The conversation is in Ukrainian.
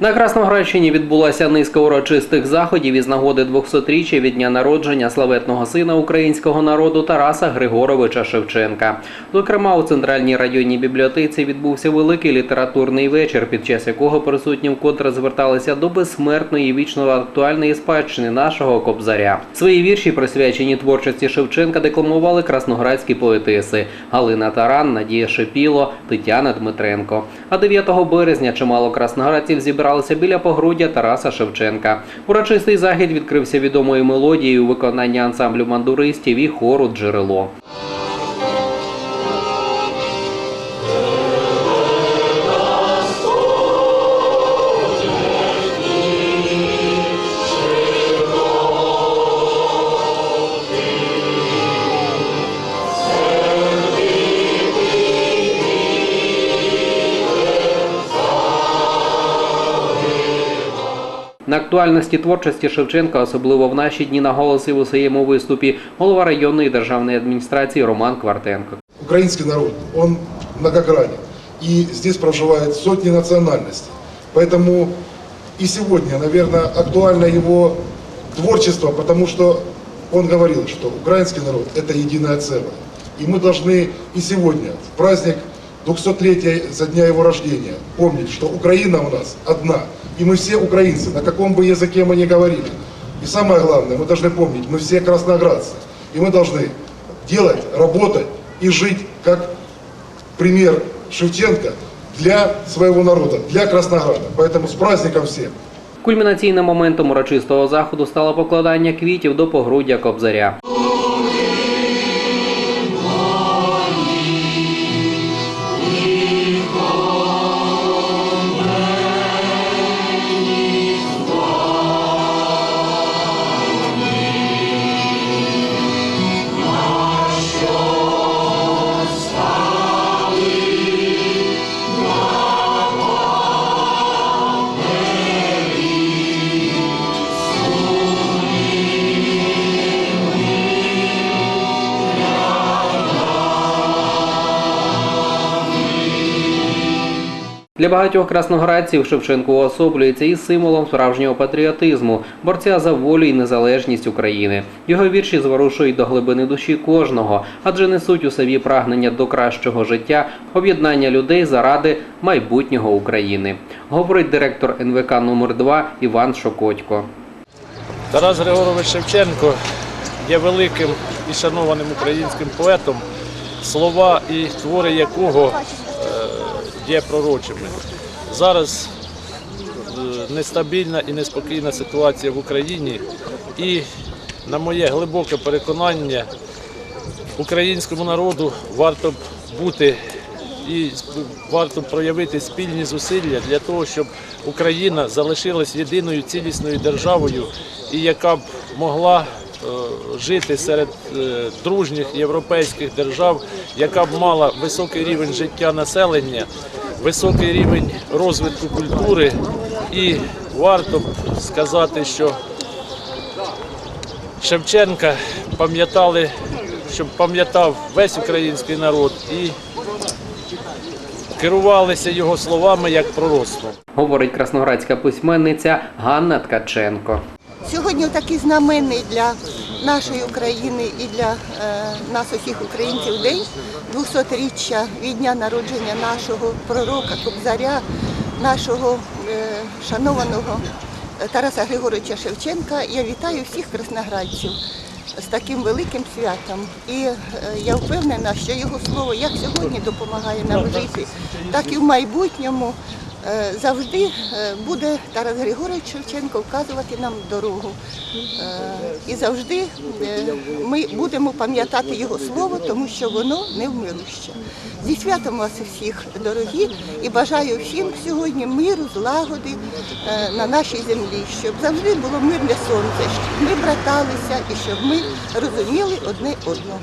На Красноградщині відбулася низка урочистих заходів із нагоди 200-річчя від дня народження славетного сина українського народу Тараса Григоровича Шевченка. Зокрема, у центральній районній бібліотеці відбувся великий літературний вечір, під час якого присутні вкотре зверталися до безсмертної вічно актуальної спадщини нашого кобзаря. Свої вірші, присвячені творчості Шевченка, декламували красноградські поетеси Галина Таран, Надія Шепіло, Тетяна Дмитренко. А 9 березня чимало красноградців зібралися біля погруддя Тараса Шевченка. Урочистий захід відкрився відомою мелодією виконання ансамблю мандуристів і хору Джерело. На актуальності творчості Шевченка, особливо в наші дні, наголосив у своєму виступі голова районної державної адміністрації Роман Квартенко. Украинский народ, он многогранен. И здесь проживает сотни национальностей. Поэтому и сегодня, наверное, актуально его творчество, потому что он говорил, что украинский народ – это единое целое. И мы должны и сегодня, в праздник 200-летия со дня его рождения, помнить, что Украина у нас одна. И мы все украинцы, на каком бы языке мы ни говорили. И самое главное, мы должны помнить, мы все красноградцы. И мы должны делать, работать и жить как пример Шевченко для своего народа, для Краснограда. Поэтому с праздником всех! Кульмінаційним моментом урочистого заходу стало покладання квітів до погруддя Кобзаря. Для багатьох красноградців Шевченко уособлюється і символом справжнього патріотизму, борця за волю і незалежність України. Його вірші зворушують до глибини душі кожного, адже несуть у собі прагнення до кращого життя, об'єднання людей заради майбутнього України. Говорить директор НВК номер 2 Іван Шокотько. Тарас Григорович Шевченко є великим і шанованим українським поетом, слова і твори якого є пророчими. Зараз е, нестабільна і неспокійна ситуація в Україні, і, на моє глибоке переконання, українському народу варто бути і варто проявити спільні зусилля для того, щоб Україна залишилась єдиною цілісною державою, і яка б могла жити серед е, дружніх європейських держав, яка б мала високий рівень життя населення, високий рівень розвитку культури, і варто б сказати, що Шевченка пам'ятали, щоб пам'ятав весь український народ і керувалися його словами як пророцтвом. Говорить красноградська письменниця Ганна Ткаченко. Сьогодні такий знаменний для нашої України і для е, нас усіх українців день 200-річчя від дня народження нашого пророка, кобзаря, нашого е, шанованого Тараса Григоровича Шевченка. Я вітаю всіх красноградців з таким великим святом. І е, я впевнена, що його слово як сьогодні допомагає нам жити, так і в майбутньому завжди е, буде Тарас Григорович Шевченко вказувати нам дорогу. Е, І завжди е, ми будемо пам'ятати його слово, тому що воно невмируще. Зі святом вас усіх, дорогі, і бажаю всім сьогодні миру, злагоди е, на нашій землі, щоб завжди було мирне сонце, щоб ми браталися і щоб ми розуміли одне одного.